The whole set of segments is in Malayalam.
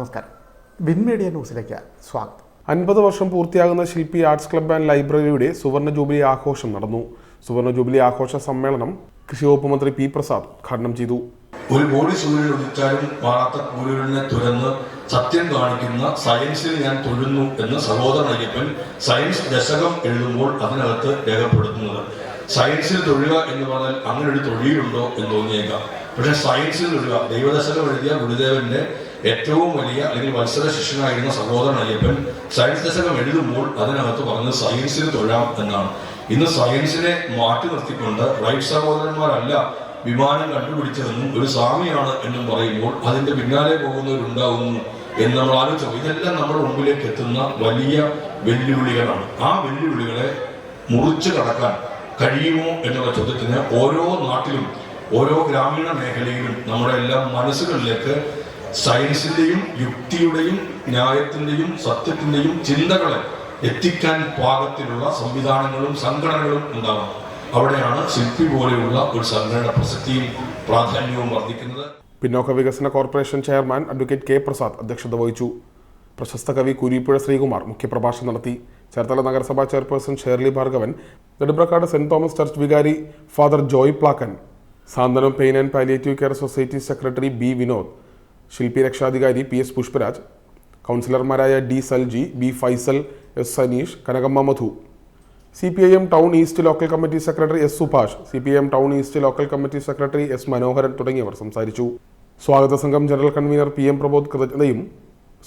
നമസ്കാരം. വിൻ മീഡിയ ന്യൂസിലേക്ക് സ്വാഗതം. അൻപത് വർഷം പൂർത്തിയാകുന്ന ശില്പി ആർട്സ് ക്ലബ്ബ് ആൻഡ് ലൈബ്രറിയുടെ സുവർണ ജൂബിലി ആഘോഷം നടന്നു. സുവർണ ജൂബിലി ആഘോഷ സമ്മേളനം കൃഷി വകുപ്പ് മന്ത്രി പി പ്രസാദ് ഉദ്ഘാടനം ചെയ്തു. ഒരു കോടി സൂര്യൻ ഉദിച്ചാലും മാറാത്ത കൂരുവിനെ തുരന്ന് സത്യം കാണിക്കുന്ന സയൻസിൽ ഞാൻ തൊഴുന്നു എന്ന് സഹോദരൻ അയ്യപ്പൻ സയൻസ് ദശകം എഴുതുമ്പോൾ അതിനകത്ത് രേഖപ്പെടുത്തുന്നത്. സയൻസിൽ തൊഴുക എന്ന് പറഞ്ഞാൽ അങ്ങനെ ഒരു തൊഴിലുണ്ടോ എന്ന് തോന്നിയേക്കാം. പക്ഷെ സയൻസിൽ തൊഴുക ദൈവദശകം എഴുതിയ ഗുരുദേവന്റെ ഏറ്റവും വലിയ അല്ലെങ്കിൽ മത്സര ശിഷ്യനായിരുന്ന സഹോദരൻ അയ്യപ്പൻ സയൻസ് ദശകം എഴുതുമ്പോൾ അതിനകത്ത് പറഞ്ഞത് സയൻസിന് തൊഴാം എന്നാണ്. ഇന്ന് സയൻസിനെ മാറ്റി നിർത്തിക്കൊണ്ട് റൈറ്റ് സഹോദരന്മാരല്ല വിമാനം കണ്ടുപിടിച്ചതെന്നും ഒരു സ്വാമിയാണ് എന്നും പറയുമ്പോൾ അതിന്റെ പിന്നാലെ പോകുന്നവരുണ്ടാകുന്നു എന്ന് നമ്മൾ ആലോചിച്ചു ഇതെല്ലാം നമ്മുടെ മുമ്പിലേക്ക് എത്തുന്ന വലിയ വെല്ലുവിളികളാണ്. ആ വെല്ലുവിളികളെ മുറിച്ചു കടക്കാൻ കഴിയുമോ എന്നുള്ള ചോദ്യത്തിന് ഓരോ നാട്ടിലും ഓരോ ഗ്രാമീണ മേഖലയിലും നമ്മുടെ എല്ലാം മനസ്സുകളിലേക്ക് സയൻസിന്റെയും യുക്തിയുടെയും ന്യായത്തിന്റെയും സത്യത്തിന്റെയും ചിന്തകളെ എത്തിക്കാൻ പാകത്തിലുള്ള സംവിധാനങ്ങളും സംഘടനകളും ഉണ്ടാവണം. അവിടെയാണ് ശില്പി പോലെയുള്ള ഒരു സംഘടന പ്രസക്തിയും പ്രാധാന്യവും വർദ്ധിക്കുന്നത്. പിന്നോക്ക വികസന corporation chairman advocate K Prasad അധ്യക്ഷത വഹിച്ചു. പ്രശസ്ത കവി കുരിപ്പുഴ ശ്രീകുമാർ മുഖ്യപ്രഭാഷണം നടത്തി. ചേർത്തല നഗരസഭാ chairperson Shirley Bhargavan Nedumprakkad saint Thomas church വികാരി father Joy Plakkan Santhwanam pain and palliative care society secretary B Vinod ശില്പി രക്ഷാധികാരി പി എസ് പുഷ്പരാജ് കൗൺസിലർമാരായ D Salji B Faisal S Saneesh Kanakamma Madhu. C P I M town east local committee secretary S Subhash C P I M town east local committee secretary S Manoharan തുടങ്ങിയവർ സംസാരിച്ചു. സ്വാഗത സംഘം general convener P M Prabodh കൃതജ്ഞതയും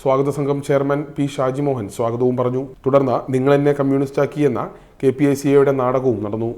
സ്വാഗത സംഘം ചെയർമാൻ പി ഷാജിമോഹൻ സ്വാഗതവും പറഞ്ഞു. തുടർന്ന് നിങ്ങൾ എന്നെ കമ്മ്യൂണിസ്റ്റാക്കി എന്ന കെ പി ഐ സി എയുടെ നാടകവും നടന്നു.